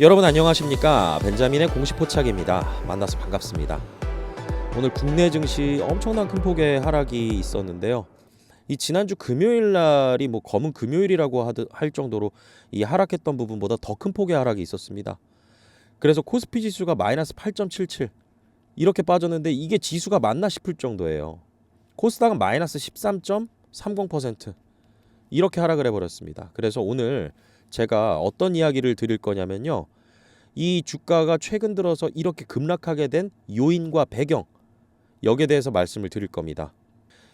여러분 안녕하십니까? 벤자민의 공식 포착입니다. 만나서 반갑습니다. 오늘 국내 증시 엄청난 큰 폭의 하락이 있었는데요. 이 지난주 금요일 날이 뭐 검은 금요일이라고 하드- 할 정도로 이 하락했던 부분보다 더 큰 폭의 하락이 있었습니다. 그래서 코스피 지수가 마이너스 8.77 이렇게 빠졌는데 이게 지수가 맞나 싶을 정도예요. 코스닥은 마이너스 13.30% 이렇게 하락을 해버렸습니다. 그래서 오늘 제가 어떤 이야기를 드릴 거냐면요. 이 주가가 최근 들어서 이렇게 급락하게 된 요인과 배경 여기에 대해서 말씀을 드릴 겁니다.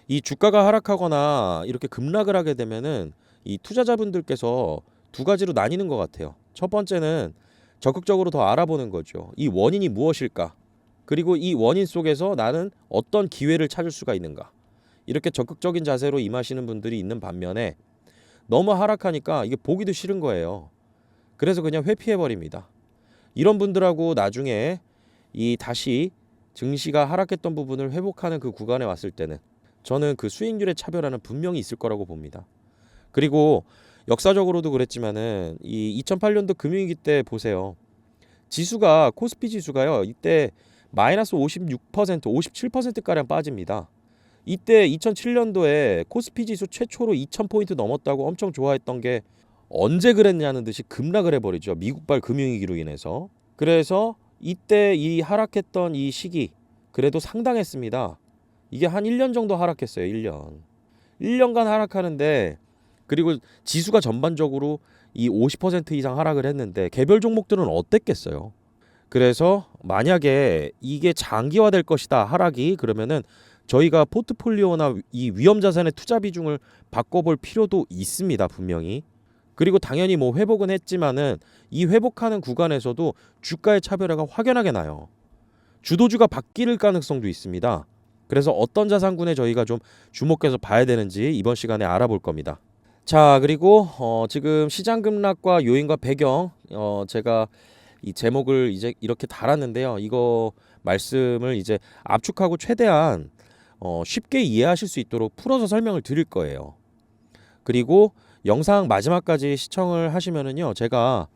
이 주가가 하락하거나 이렇게 급락을 하게 되면은 이 투자자분들께서 두 가지로 나뉘는 것 같아요. 첫 번째는 적극적으로 더 알아보는 거죠. 이 원인이 무엇일까? 그리고 이 원인 속에서 나는 어떤 기회를 찾을 수가 있는가? 이렇게 적극적인 자세로 임하시는 분들이 있는 반면에 너무 하락하니까 이게 보기도 싫은 거예요. 그래서 그냥 회피해 버립니다. 이런 분들하고 나중에 이 다시 증시가 하락했던 부분을 회복하는 그 구간에 왔을 때는 저는 그 수익률의 차별화는 분명히 있을 거라고 봅니다. 그리고 역사적으로도 그랬지만은 이 2008년도 금융위기 때 보세요. 지수가 코스피 지수가요. 이때 마이너스 56% 57% 가량 빠집니다. 이때 2007년도에 코스피 지수 최초로 2000포인트 넘었다고 엄청 좋아했던 게 언제 그랬냐는 듯이 급락을 해버리죠. 미국발 금융위기로 인해서. 그래서 이때 이 하락했던 이 시기 그래도 상당했습니다. 이게 한 1년 정도 하락했어요. 1년. 1년간 하락하는데 그리고 지수가 전반적으로 이 50% 이상 하락을 했는데 개별 종목들은 어땠겠어요? 그래서 만약에 이게 장기화될 것이다 하락이 그러면은 저희가 포트폴리오나 이 위험 자산의 투자 비중을 바꿔볼 필요도 있습니다 분명히. 그리고 당연히 뭐 회복은 했지만은 이 회복하는 구간에서도 주가의 차별화가 확연하게 나요. 주도주가 바뀔 가능성도 있습니다. 그래서 어떤 자산군에 저희가 좀 주목해서 봐야 되는지 이번 시간에 알아볼 겁니다. 자 그리고 어, 지금 시장 급락과 요인과 배경 어, 제가 이 제목을 이제 이렇게 달았는데요. 이거 말씀을 이제 압축하고 최대한 어, 쉽게 이해하실 수 있도록 풀어서 설명을 드릴 거예요. 그리고 영상 마지막까지 시청을 하시면은요, 제가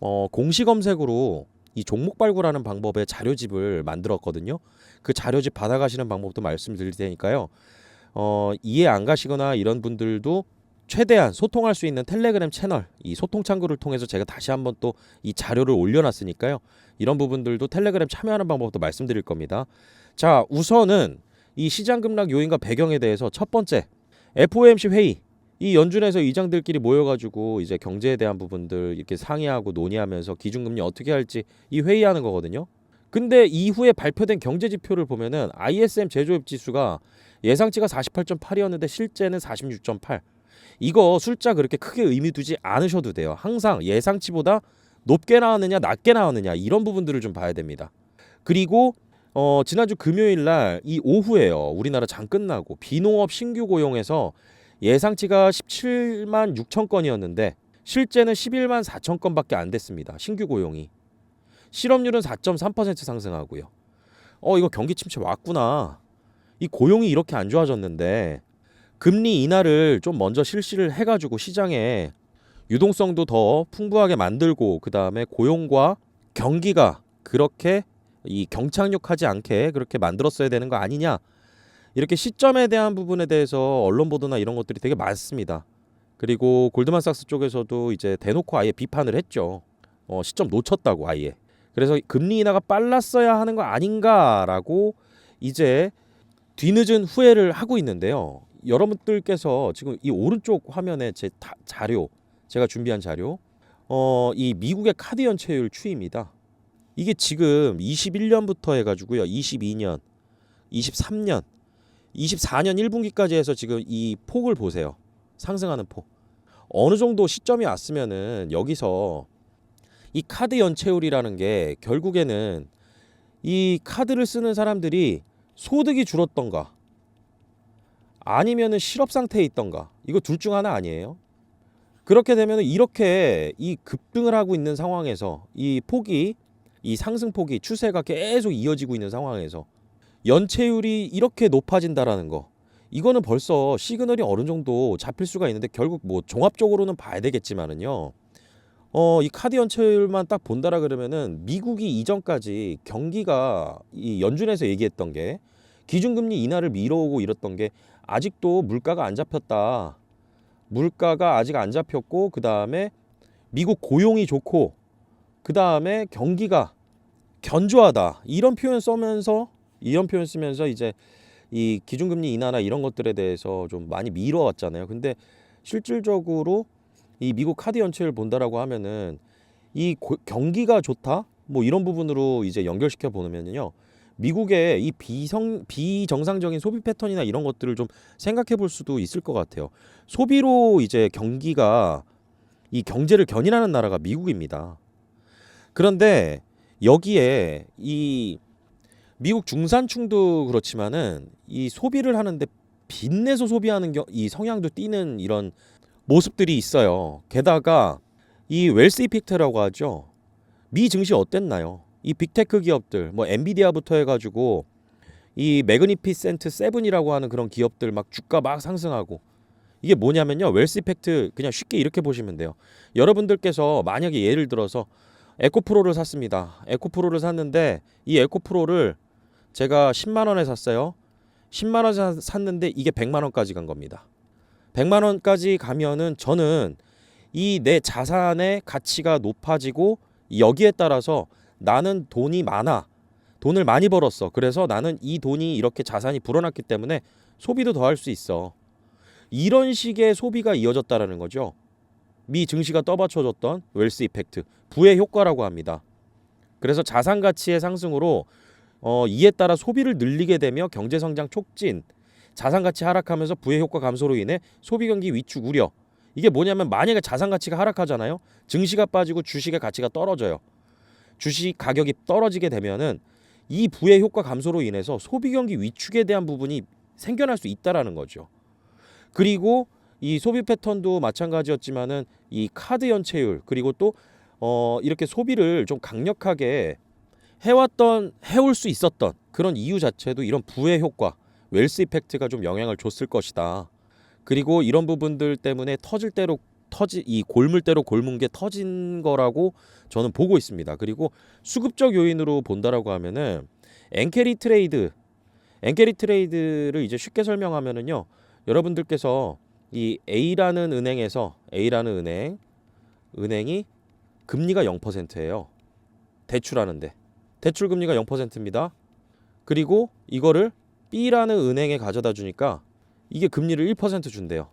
어, 공시 검색으로 이 종목 발굴하는 방법의 자료집을 만들었거든요. 그 자료집 받아가시는 방법도 말씀드릴 테니까요. 어, 이해 안 가시거나 이런 분들도 최대한 소통할 수 있는 텔레그램 채널 이 소통 창구를 통해서 제가 다시 한번 또 이 자료를 올려놨으니까요. 이런 부분들도 텔레그램 참여하는 방법도 말씀드릴 겁니다. 자, 우선은 이 시장 급락 요인과 배경에 대해서 첫 번째 FOMC 회의 이 연준에서 의장들끼리 모여가지고 이제 경제에 대한 부분들 이렇게 상의하고 논의하면서 기준금리 어떻게 할지 이 회의하는 거거든요. 근데 이후에 발표된 경제 지표를 보면은 ISM 제조업 지수가 예상치가 48.8이었는데 실제는 46.8. 이거 숫자 그렇게 크게 의미 두지 않으셔도 돼요. 항상 예상치보다 높게 나왔느냐 낮게 나왔느냐 이런 부분들을 좀 봐야 됩니다. 그리고 어, 지난주 금요일 날 이 오후에요. 우리나라 장 끝나고 비농업 신규 고용에서 예상치가 17만 6천 건이었는데 실제는 11만 4천 건밖에 안 됐습니다. 신규 고용이. 실업률은 4.3% 상승하고요. 어, 이거 경기 침체 왔구나. 이 고용이 이렇게 안 좋아졌는데 금리 인하를 좀 먼저 실시를 해 가지고 시장에 유동성도 더 풍부하게 만들고 그다음에 고용과 경기가 그렇게 이 경착륙하지 않게 그렇게 만들었어야 되는 거 아니냐 이렇게 시점에 대한 부분에 대해서 언론 보도나 이런 것들이 되게 많습니다. 그리고 골드만삭스 쪽에서도 이제 대놓고 아예 비판을 했죠. 어, 시점 놓쳤다고 아예. 그래서 금리 인하가 빨랐어야 하는 거 아닌가라고 이제 뒤늦은 후회를 하고 있는데요. 여러분들께서 지금 이 오른쪽 화면에 제 다- 자료 제가 준비한 자료 어, 이 미국의 카드 연체율 추이입니다. 이게 지금 21년부터 해가지고요. 22년, 23년, 24년 1분기까지 해서 지금 이 폭을 보세요. 상승하는 폭. 어느 정도 시점이 왔으면은 여기서 이 카드 연체율이라는 게 결국에는 이 카드를 쓰는 사람들이 소득이 줄었던가 아니면은 실업 상태에 있던가 이거 둘 중 하나 아니에요? 그렇게 되면 이렇게 이 급등을 하고 있는 상황에서 이 폭이 이 상승폭이 추세가 계속 이어지고 있는 상황에서 연체율이 이렇게 높아진다라는 거 이거는 벌써 시그널이 어느 정도 잡힐 수가 있는데 결국 뭐 종합적으로는 봐야 되겠지만은요 어, 이 카드 연체율만 딱 본다라 그러면은 미국이 이전까지 경기가 이 연준에서 얘기했던 게 기준금리 인하를 미뤄오고 이랬던 게 아직도 물가가 안 잡혔다. 물가가 아직 안 잡혔고 그 다음에 미국 고용이 좋고 그 다음에 경기가 견조하다. 이런 표현 쓰면서 이런 표현 쓰면서 이제 이 기준금리 인하나 이런 것들에 대해서 좀 많이 미뤄왔잖아요. 근데 실질적으로 이 미국 카드 연체율 본다라고 하면은 이 고- 경기가 좋다? 뭐 이런 부분으로 이제 연결시켜 보면은요 미국의 이 비성 비정상적인 소비 패턴이나 이런 것들을 좀 생각해 볼 수도 있을 것 같아요. 소비로 이제 경기가 이 경제를 견인하는 나라가 미국입니다. 그런데 여기에 이 미국 중산층도 그렇지만은 이 소비를 하는데 빚내서 소비하는 겨- 이 성향도 띠는 이런 모습들이 있어요. 게다가 이 웰스 이펙트라고 하죠. 미 증시 어땠나요? 이 빅테크 기업들, 뭐 엔비디아부터 해가지고 이 매그니피센트 세븐이라고 하는 그런 기업들 막 주가 막 상승하고 이게 뭐냐면요. 웰스 이펙트 그냥 쉽게 이렇게 보시면 돼요. 여러분들께서 만약에 예를 들어서 에코프로를 샀습니다. 에코프로를 샀는데 이 에코프로를 제가 10만 원에 샀어요. 10만 원에 샀는데 이게 100만 원까지 간 겁니다. 100만 원까지 가면은 저는 이 내 자산의 가치가 높아지고 여기에 따라서 나는 돈이 많아. 돈을 많이 벌었어. 그래서 나는 이 돈이 이렇게 자산이 불어났기 때문에 소비도 더 할 수 있어. 이런 식의 소비가 이어졌다라는 거죠. 미 증시가 떠받쳐줬던 웰스 이펙트, 부의 효과라고 합니다. 그래서 자산 가치의 상승으로 어, 이에 따라 소비를 늘리게 되며 경제 성장 촉진, 자산 가치 하락하면서 부의 효과 감소로 인해 소비 경기 위축 우려. 이게 뭐냐면 만약에 자산 가치가 하락하잖아요. 증시가 빠지고 주식의 가치가 떨어져요. 주식 가격이 떨어지게 되면은 이 부의 효과 감소로 인해서 소비 경기 위축에 대한 부분이 생겨날 수 있다라는 거죠. 그리고 이 소비 패턴도 마찬가지였지만은 이 카드 연체율 그리고 또 어, 이렇게 소비를 좀 강력하게 해왔던 해올 수 있었던 그런 이유 자체도 이런 부의 효과 웰스 이펙트가 좀 영향을 줬을 것이다. 그리고 이런 부분들 때문에 터질 대로 터지 이 골물대로 골문 게 터진 거라고 저는 보고 있습니다. 그리고 수급적 요인으로 본다라고 하면은 엔캐리 트레이드 엔캐리 트레이드를 이제 쉽게 설명하면은요. 여러분들께서 이 A라는 은행에서 A라는 은행 은행이 금리가 0%예요. 대출하는데 대출 금리가 0%입니다. 그리고 이거를 B라는 은행에 가져다 주니까 이게 금리를 1% 준대요.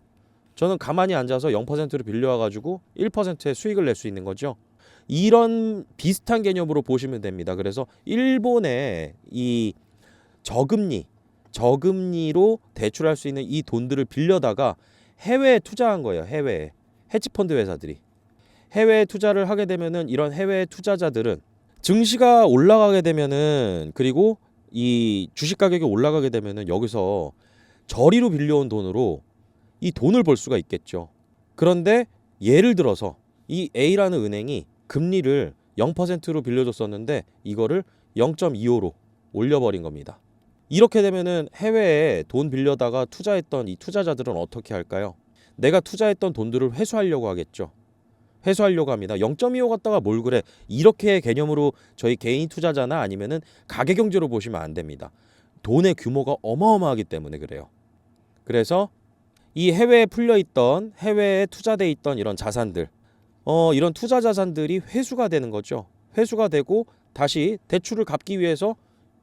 저는 가만히 앉아서 0%를 빌려와 가지고 1%의 수익을 낼 수 있는 거죠. 이런 비슷한 개념으로 보시면 됩니다. 그래서 일본의 이 저금리, 저금리로 대출할 수 있는 이 돈들을 빌려다가 해외에 투자한 거예요. 해외에 헤지펀드 회사들이 해외에 투자를 하게 되면은 이런 해외 투자자들은 증시가 올라가게 되면은 그리고 이 주식 가격이 올라가게 되면은 여기서 저리로 빌려온 돈으로 이 돈을 벌 수가 있겠죠. 그런데 예를 들어서 이 A라는 은행이 금리를 0%로 빌려줬었는데 이거를 0.25로 올려버린 겁니다. 이렇게 되면은 해외에 돈 빌려다가 투자했던 이 투자자들은 어떻게 할까요? 내가 투자했던 돈들을 회수하려고 하겠죠. 회수하려고 합니다. 0.25 갖다가 뭘 그래? 이렇게 개념으로 저희 개인 투자자나 아니면은 가계 경제로 보시면 안 됩니다. 돈의 규모가 어마어마하기 때문에 그래요. 그래서 이 해외에 풀려 있던 해외에 투자돼 있던 이런 자산들 어 이런 투자 자산들이 회수가 되는 거죠. 회수가 되고 다시 대출을 갚기 위해서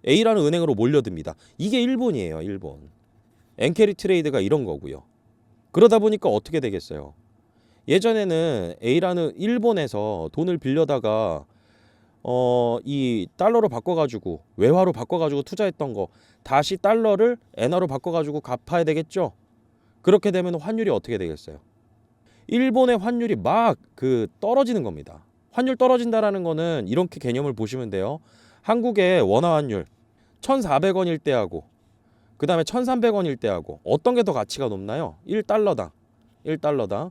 A라는 은행으로 몰려듭니다. 이게 일본이에요, 일본. 엔캐리 트레이드가 이런 거고요. 그러다 보니까 어떻게 되겠어요? 예전에는 A라는 일본에서 돈을 빌려다가 어 이 달러로 바꿔가지고 외화로 바꿔가지고 투자했던 거 다시 달러를 엔화로 바꿔가지고 갚아야 되겠죠. 그렇게 되면 환율이 어떻게 되겠어요? 일본의 환율이 막 그 떨어지는 겁니다. 환율 떨어진다라는 거는 이렇게 개념을 보시면 돼요. 한국의 원화 환율 1,400원일 때하고 그다음에 1,300원일 때하고 어떤 게 더 가치가 높나요? 1달러당. 1달러당.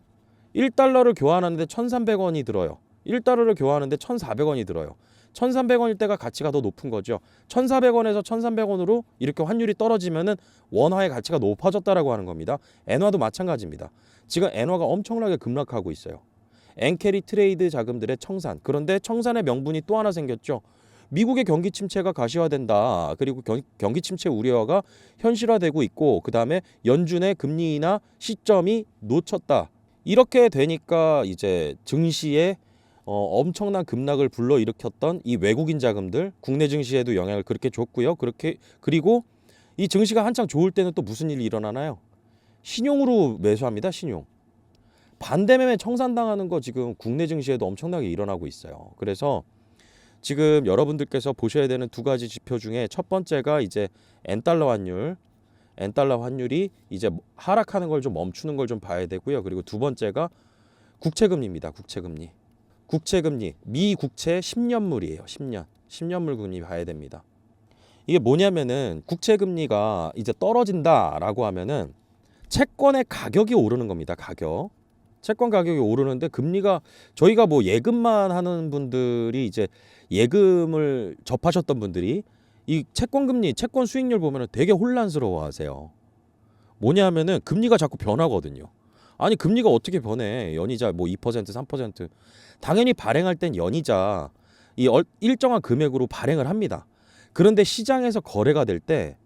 1달러를 교환하는데 1,300원이 들어요. 1달러를 교환하는데 1,400원이 들어요. 1,300원일 때가 가치가 더 높은 거죠. 1,400원에서 1,300원으로 이렇게 환율이 떨어지면은 원화의 가치가 높아졌다라고 하는 겁니다. 엔화도 마찬가지입니다. 지금 엔화가 엄청나게 급락하고 있어요. 엔캐리 트레이드 자금들의 청산. 그런데 청산의 명분이 또 하나 생겼죠. 미국의 경기 침체가 가시화된다. 그리고 경, 경기 침체 우려가 현실화되고 있고 그다음에 연준의 금리 인하 시점이 놓쳤다. 이렇게 되니까 이제 증시에 어, 엄청난 급락을 불러일으켰던 이 외국인 자금들 국내 증시에도 영향을 그렇게 줬고요. 그렇게 그리고 이 증시가 한창 좋을 때는 또 무슨 일이 일어나나요? 신용으로 매수합니다. 신용. 반대매매 청산당하는 거 지금 국내 증시에도 엄청나게 일어나고 있어요. 그래서 지금 여러분들께서 보셔야 되는 두 가지 지표 중에 첫 번째가 이제 엔달러 환율, 엔 달러 환율이 이제 하락하는 걸 좀 멈추는 걸 좀 봐야 되고요. 그리고 두 번째가 국채 금리입니다. 국채 금리. 국채 금리 미 국채 10년물이에요. 10년. 10년물 금리 봐야 됩니다. 이게 뭐냐면은 국채 금리가 이제 떨어진다라고 하면은 채권의 가격이 오르는 겁니다. 가격. 채권 가격이 오르는데 금리가 저희가 뭐 예금만 하는 분들이 이제 예금을 접하셨던 분들이 이 채권 금리, 채권 수익률 보면은 되게 혼란스러워 하세요. 뭐냐면은 금리가 자꾸 변하거든요. 아니 금리가 어떻게 변해? 연이자 뭐 2%, 3% 당연히 발행할 땐 연이자 이 얼- 일정한 금액으로 발행을 합니다. 그런데 시장에서 거래가 될 때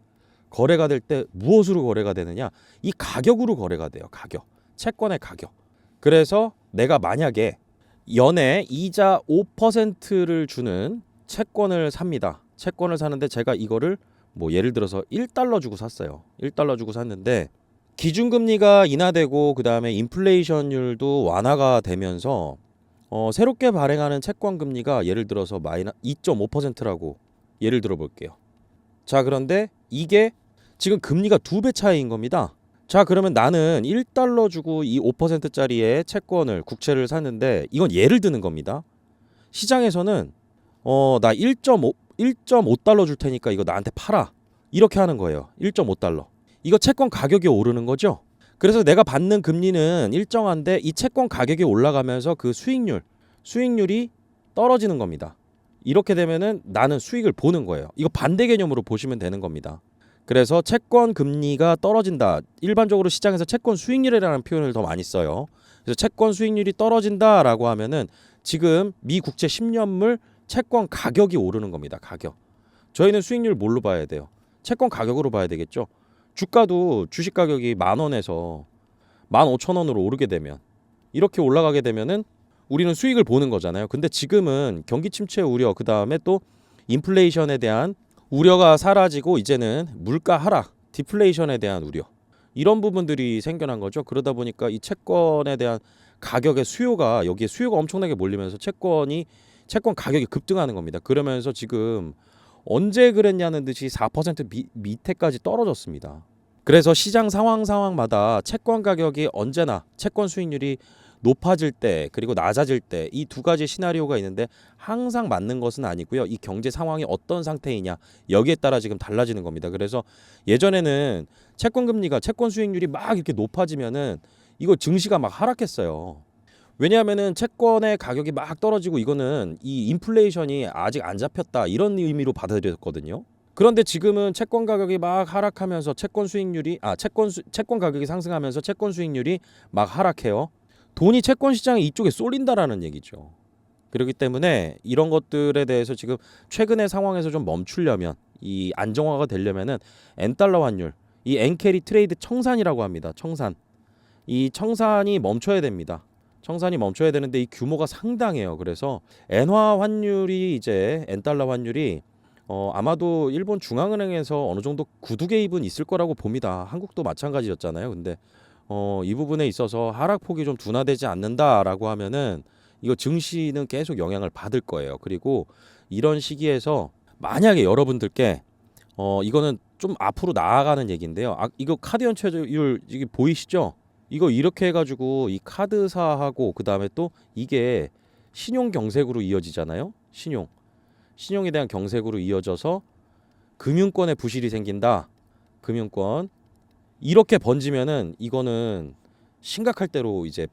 거래가 될 때 무엇으로 거래가 되느냐? 이 가격으로 거래가 돼요. 가격. 채권의 가격. 그래서 내가 만약에 연에 이자 5%를 주는 채권을 삽니다. 채권을 사는데 제가 이거를 뭐 예를 들어서 1달러 주고 샀어요. 1달러 주고 샀는데 기준금리가 인하되고 그다음에 인플레이션율도 완화가 되면서 어, 새롭게 발행하는 채권 금리가 예를 들어서 마이너 2.5%라고 예를 들어 볼게요. 자, 그런데 이게 지금 금리가 두 배 차이인 겁니다. 자, 그러면 나는 1달러 주고 이 5%짜리의 채권을 국채를 샀는데 이건 예를 드는 겁니다. 시장에서는 어, 나 1.5 1.5달러 줄 테니까 이거 나한테 팔아. 이렇게 하는 거예요. 1.5달러. 이거 채권 가격이 오르는 거죠. 그래서 내가 받는 금리는 일정한데 이 채권 가격이 올라가면서 그 수익률, 수익률이 떨어지는 겁니다. 이렇게 되면은 나는 수익을 보는 거예요. 이거 반대 개념으로 보시면 되는 겁니다. 그래서 채권 금리가 떨어진다. 일반적으로 시장에서 채권 수익률이라는 표현을 더 많이 써요. 그래서 채권 수익률이 떨어진다라고 하면은 지금 미 국채 10년물 채권 가격이 오르는 겁니다. 가격. 저희는 수익률 뭘로 봐야 돼요? 채권 가격으로 봐야 되겠죠. 주가도 주식 가격이 만 원에서 만 오천 원으로 오르게 되면 이렇게 올라가게 되면은 우리는 수익을 보는 거잖아요. 근데 지금은 경기 침체 우려 그 다음에 또 인플레이션에 대한 우려가 사라지고 이제는 물가 하락, 디플레이션에 대한 우려 이런 부분들이 생겨난 거죠. 그러다 보니까 이 채권에 대한 가격의 수요가 여기에 수요가 엄청나게 몰리면서 채권이 채권 가격이 급등하는 겁니다. 그러면서 지금 언제 그랬냐는 듯이 4% 미, 밑에까지 떨어졌습니다. 그래서 시장 상황 상황마다 채권 가격이 언제나 채권 수익률이 높아질 때 그리고 낮아질 때 이 두 가지 시나리오가 있는데 항상 맞는 것은 아니고요. 이 경제 상황이 어떤 상태이냐 여기에 따라 지금 달라지는 겁니다. 그래서 예전에는 채권 금리가 채권 수익률이 막 이렇게 높아지면은 이거 증시가 막 하락했어요. 왜냐하면은 채권의 가격이 막 떨어지고 이거는 이 인플레이션이 아직 안 잡혔다 이런 의미로 받아들였거든요. 그런데 지금은 채권 가격이 막 하락하면서 채권 수익률이 아 채권 수, 채권 가격이 상승하면서 채권 수익률이 막 하락해요. 돈이 채권 시장에 이쪽에 쏠린다라는 얘기죠. 그렇기 때문에 이런 것들에 대해서 지금 최근의 상황에서 좀 멈추려면 이 안정화가 되려면은 엔달러 환율 이 엔캐리 트레이드 청산이라고 합니다. 청산. 이 청산이 멈춰야 됩니다. 청산이 멈춰야 되는데 이 규모가 상당해요. 그래서 엔화 환율이 이제 엔달러 환율이 어 아마도 일본 중앙은행에서 어느 정도 구두 개입은 있을 거라고 봅니다. 한국도 마찬가지였잖아요. 근데 어 이 부분에 있어서 하락폭이 좀 둔화되지 않는다라고 하면은 이거 증시는 계속 영향을 받을 거예요. 그리고 이런 시기에서 만약에 여러분들께 어 이거는 좀 앞으로 나아가는 얘기인데요. 아 이거 카드 연체율 이게 보이시죠? 이거 이렇게 해가지고 이 카드사하고 그 다음에 또 이게 신용 경색으로 이어지잖아요. 신용 신용에 대한 경색으로 이어져서 금융권에 부실이 생긴다. 금융권 이렇게 번지면은 이거는 심각할 대로 이제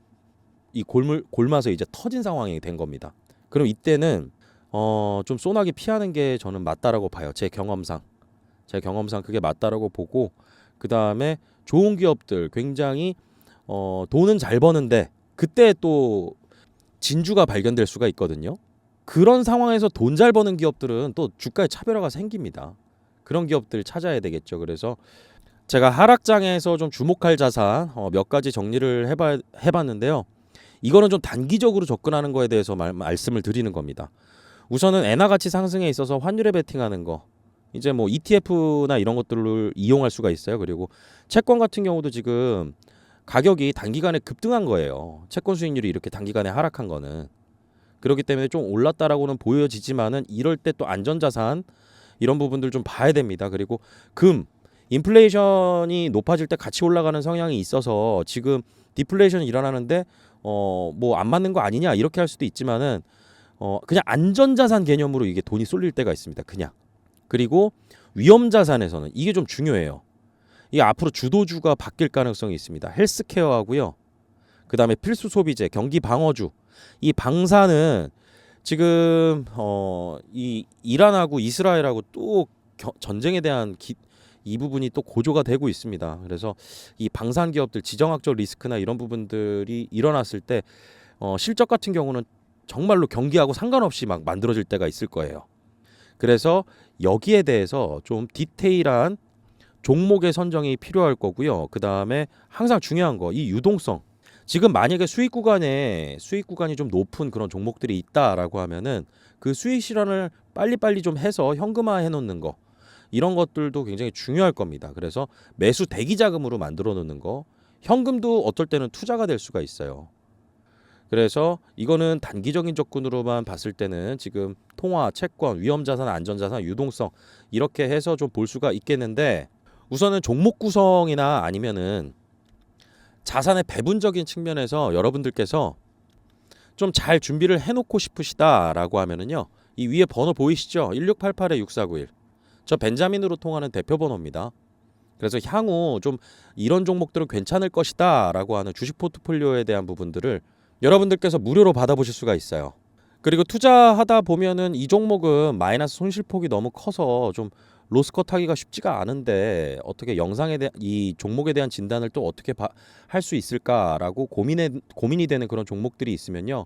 이 골물 골마서 이제 터진 상황이 된 겁니다. 그럼 이때는 어 좀 소나기 피하는 게 저는 맞다라고 봐요. 제 경험상 제 경험상 그게 맞다라고 보고 그 다음에 좋은 기업들 굉장히 어 돈은 잘 버는데 그때 또 진주가 발견될 수가 있거든요. 그런 상황에서 돈 잘 버는 기업들은 또 주가의 차별화가 생깁니다. 그런 기업들 찾아야 되겠죠. 그래서 제가 하락장에서 좀 주목할 자산 어, 몇 가지 정리를 해봐, 해봤는데요. 이거는 좀 단기적으로 접근하는 거에 대해서 말, 말씀을 드리는 겁니다. 우선은 엔화 가치 상승에 있어서 환율에 베팅하는 거 이제 뭐 ETF나 이런 것들을 이용할 수가 있어요. 그리고 채권 같은 경우도 지금 가격이 단기간에 급등한 거예요. 채권 수익률이 이렇게 단기간에 하락한 거는 그렇기 때문에 좀 올랐다라고는 보여지지만은 이럴 때 또 안전자산 이런 부분들 좀 봐야 됩니다. 그리고 금 인플레이션이 높아질 때 같이 올라가는 성향이 있어서 지금 디플레이션이 일어나는데 어 뭐 안 맞는 거 아니냐 이렇게 할 수도 있지만은 어 그냥 안전자산 개념으로 이게 돈이 쏠릴 때가 있습니다. 그냥 그리고 위험자산에서는 이게 좀 중요해요. 이게 앞으로 주도주가 바뀔 가능성이 있습니다. 헬스케어하고요. 그 다음에 필수 소비재, 경기 방어주. 이 방사는 지금 어 이 이란하고 이스라엘하고 또 겨- 전쟁에 대한 기, 이 부분이 또 고조가 되고 있습니다. 그래서 이 방산 기업들 지정학적 리스크나 이런 부분들이 일어났을 때 어, 실적 같은 경우는 정말로 경기하고 상관없이 막 만들어질 때가 있을 거예요. 그래서 여기에 대해서 좀 디테일한 종목의 선정이 필요할 거고요. 그 다음에 항상 중요한 거 이 유동성. 지금 만약에 수익 구간에 수익 구간이 좀 높은 그런 종목들이 있다라고 하면은 그 수익 실현을 빨리빨리 좀 해서 현금화 해놓는 거 이런 것들도 굉장히 중요할 겁니다. 그래서 매수 대기 자금으로 만들어 놓는 거 현금도 어떨 때는 투자가 될 수가 있어요. 그래서 이거는 단기적인 접근으로만 봤을 때는 지금 통화, 채권, 위험자산, 안전자산, 유동성 이렇게 해서 좀 볼 수가 있겠는데 우선은 종목 구성이나 아니면은 자산의 배분적인 측면에서 여러분들께서 좀 잘 준비를 해놓고 싶으시다라고 하면은요 이 위에 번호 보이시죠 1688에 6491 저 벤자민으로 통하는 대표 번호입니다. 그래서 향후 좀 이런 종목들은 괜찮을 것이다 라고 하는 주식 포트폴리오에 대한 부분들을 여러분들께서 무료로 받아보실 수가 있어요. 그리고 투자하다 보면은 이 종목은 마이너스 손실폭이 너무 커서 좀 로스컷 하기가 쉽지가 않은데 어떻게 영상에 대한 이 종목에 대한 진단을 또 어떻게 할 수 있을까라고 고민에 고민이 되는 그런 종목들이 있으면요.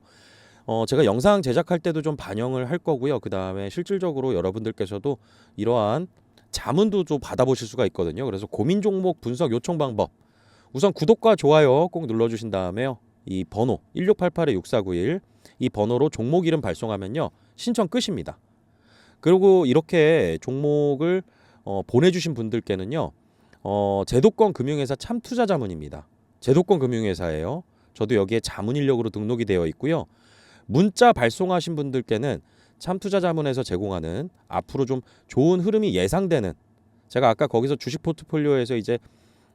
어 제가 영상 제작할 때도 좀 반영을 할 거고요. 그 다음에 실질적으로 여러분들께서도 이러한 자문도 좀 받아보실 수가 있거든요. 그래서 고민 종목 분석 요청 방법 우선 구독과 좋아요 꼭 눌러주신 다음에요. 이 번호 1688에 6491 이 번호로 종목 이름 발송하면요 신청 끝입니다. 그리고 이렇게 종목을 어, 보내주신 분들께는요 어, 제도권 금융회사 참투자 자문입니다. 제도권 금융회사예요. 저도 여기에 자문 인력으로 등록이 되어 있고요. 문자 발송하신 분들께는 참투자 자문에서 제공하는 앞으로 좀 좋은 흐름이 예상되는 제가 아까 거기서 주식 포트폴리오에서 이제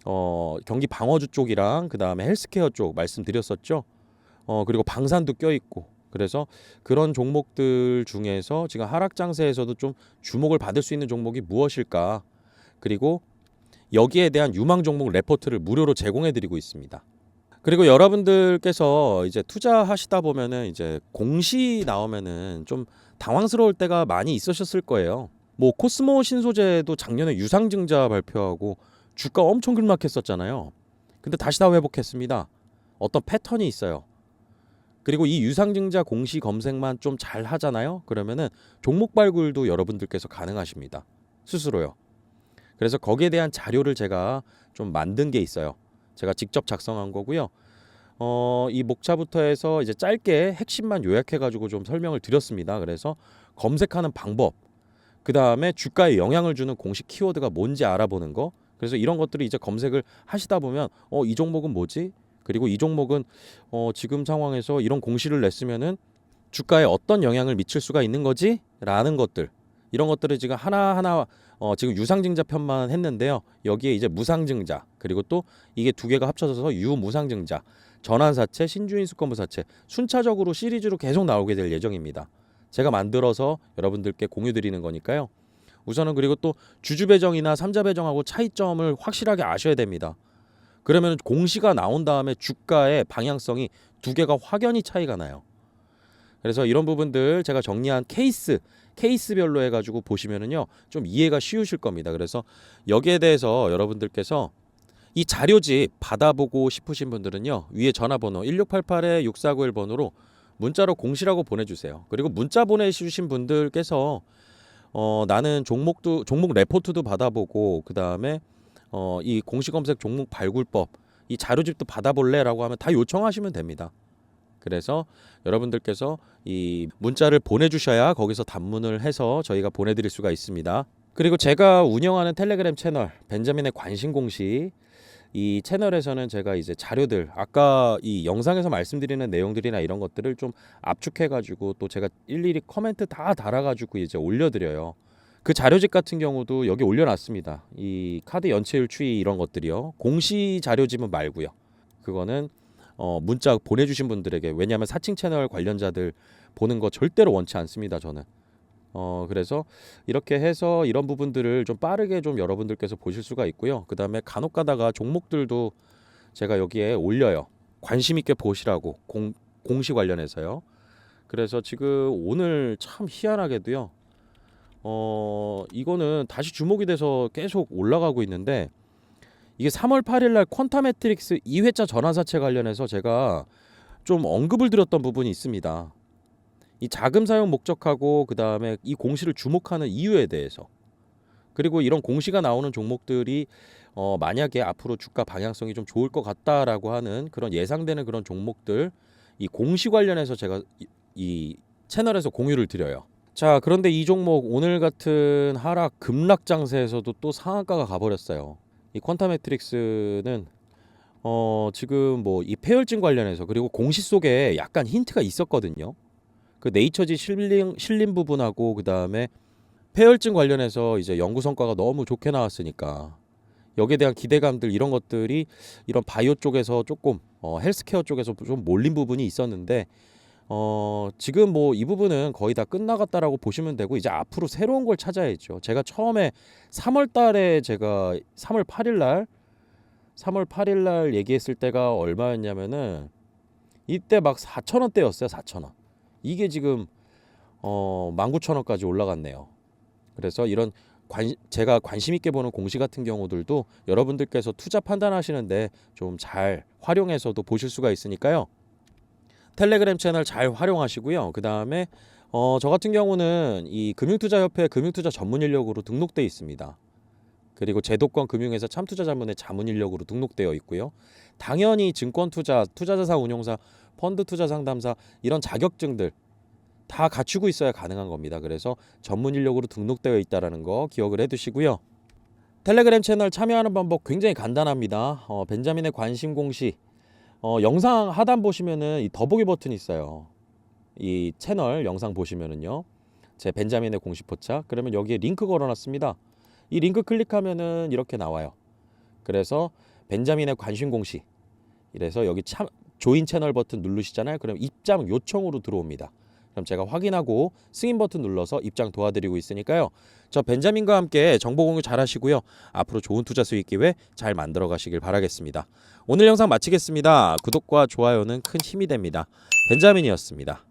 어, 경기 방어주 쪽이랑 그 다음에 헬스케어 쪽 말씀드렸었죠. 어, 그리고 방산도 껴 있고 그래서 그런 종목들 중에서 지금 하락 장세에서도 좀 주목을 받을 수 있는 종목이 무엇일까? 그리고 여기에 대한 유망 종목 레포트를 무료로 제공해 드리고 있습니다. 그리고 여러분들께서 이제 투자하시다 보면은 이제 공시 나오면은 좀 당황스러울 때가 많이 있으셨을 거예요. 뭐 코스모 신소재도 작년에 유상증자 발표하고 주가 엄청 급락했었잖아요. 근데 다시 다 회복했습니다. 어떤 패턴이 있어요. 그리고 이 유상증자 공시 검색만 좀 잘 하잖아요. 그러면은 종목 발굴도 여러분들께서 가능하십니다. 스스로요. 그래서 거기에 대한 자료를 제가 좀 만든 게 있어요. 제가 직접 작성한 거고요. 어, 이 목차부터 해서 이제 짧게 핵심만 요약해 가지고 좀 설명을 드렸습니다. 그래서 검색하는 방법, 그 다음에 주가에 영향을 주는 공식 키워드가 뭔지 알아보는 거. 그래서 이런 것들을 이제 검색을 하시다 보면 어, 이 종목은 뭐지? 그리고 이 종목은 어, 지금 상황에서 이런 공시를 냈으면은 주가에 어떤 영향을 미칠 수가 있는 거지? 라는 것들. 이런 것들을 지금 하나하나 어, 지금 유상증자 편만 했는데요. 여기에 이제 무상증자 그리고 또 이게 두 개가 합쳐져서 유무상증자 전환사채, 신주인수권부사채 순차적으로 시리즈로 계속 나오게 될 예정입니다. 제가 만들어서 여러분들께 공유 드리는 거니까요. 우선은 그리고 또 주주 배정이나 삼자 배정하고 차이점을 확실하게 아셔야 됩니다. 그러면 공시가 나온 다음에 주가의 방향성이 두 개가 확연히 차이가 나요. 그래서 이런 부분들 제가 정리한 케이스 케이스별로 해가지고 보시면은요 좀 이해가 쉬우실 겁니다. 그래서 여기에 대해서 여러분들께서 이 자료집 받아보고 싶으신 분들은요 위에 전화번호 1688에 6491 번호로 문자로 공시라고 보내주세요. 그리고 문자 보내주신 분들께서 어, 나는 종목도 종목 레포트도 받아보고 그 다음에 어, 이 공시 검색 종목 발굴법 이 자료집도 받아볼래라고 하면 다 요청하시면 됩니다. 그래서 여러분들께서 이 문자를 보내주셔야 거기서 단문을 해서 저희가 보내드릴 수가 있습니다. 그리고 제가 운영하는 텔레그램 채널 벤자민의 관심 공시 이 채널에서는 제가 이제 자료들 아까 이 영상에서 말씀드리는 내용들이나 이런 것들을 좀 압축해 가지고 또 제가 일일이 코멘트 다 달아 가지고 이제 올려 드려요. 그 자료집 같은 경우도 여기 올려놨습니다. 이 카드 연체율 추이 이런 것들이요. 공시 자료집은 말고요. 그거는 어, 문자 보내주신 분들에게 왜냐하면 사칭 채널 관련자들 보는 거 절대로 원치 않습니다. 저는. 어 그래서 이렇게 해서 이런 부분들을 좀 빠르게 좀 여러분들께서 보실 수가 있고요. 그 다음에 간혹 가다가 종목들도 제가 여기에 올려요. 관심 있게 보시라고 공, 공시 관련해서요. 그래서 지금 오늘 참 희한하게도요. 어 이거는 다시 주목이 돼서 계속 올라가고 있는데 이게 3월 8일 날 퀀타 매트릭스 2회차 전환사채 관련해서 제가 좀 언급을 드렸던 부분이 있습니다. 이 자금 사용 목적하고 그 다음에 이 공시를 주목하는 이유에 대해서 그리고 이런 공시가 나오는 종목들이 어 만약에 앞으로 주가 방향성이 좀 좋을 것 같다라고 하는 그런 예상되는 그런 종목들 이 공시 관련해서 제가 이, 이 채널에서 공유를 드려요. 자 그런데 이 종목 오늘 같은 하락 급락 장세에서도 또 상한가가 가버렸어요. 이 퀀타 매트릭스는 어 지금 뭐 이 폐혈증 관련해서 그리고 공시 속에 약간 힌트가 있었거든요. 그 네이처지 실린 실린 부분하고 그 다음에 폐혈증 관련해서 이제 연구 성과가 너무 좋게 나왔으니까 여기에 대한 기대감들 이런 것들이 이런 바이오 쪽에서 조금 어, 헬스케어 쪽에서 좀 몰린 부분이 있었는데 어, 지금 뭐 이 부분은 거의 다 끝나갔다라고 보시면 되고 이제 앞으로 새로운 걸 찾아야죠. 제가 처음에 3월 달에 제가 3월 8일 날 3월 8일 날 얘기했을 때가 얼마였냐면은 이때 막 4천 원대였어요. 4천 원. 이게 지금 어 19,000원까지 올라갔네요. 그래서 이런 관 제가 관심 있게 보는 공시 같은 경우들도 여러분들께서 투자 판단하시는데 좀 잘 활용해서도 보실 수가 있으니까요. 텔레그램 채널 잘 활용하시고요. 그 다음에 어 저 같은 경우는 이 금융투자협회 금융투자 전문 인력으로 등록돼 있습니다. 그리고 제도권 금융회사 참투자자문의 자문 인력으로 등록되어 있고요. 당연히 증권투자, 투자자사 운용사, 펀드 투자 상담사 이런 자격증들 다 갖추고 있어야 가능한 겁니다. 그래서 전문 인력으로 등록되어 있다라는 거 기억을 해두시고요. 텔레그램 채널 참여하는 방법 굉장히 간단합니다. 어, 벤자민의 관심 공시 어, 영상 하단 보시면은 이 더보기 버튼이 있어요. 이 채널 영상 보시면은요. 제 벤자민의 공시 포착 그러면 여기에 링크 걸어놨습니다. 이 링크 클릭하면은 이렇게 나와요. 그래서 벤자민의 관심 공시 이래서 여기 참 조인 채널 버튼 누르시잖아요. 그럼 입장 요청으로 들어옵니다. 그럼 제가 확인하고 승인 버튼 눌러서 입장 도와드리고 있으니까요. 저 벤자민과 함께 정보 공유 잘 하시고요. 앞으로 좋은 투자 수익 기회 잘 만들어 가시길 바라겠습니다. 오늘 영상 마치겠습니다. 구독과 좋아요는 큰 힘이 됩니다. 벤자민이었습니다.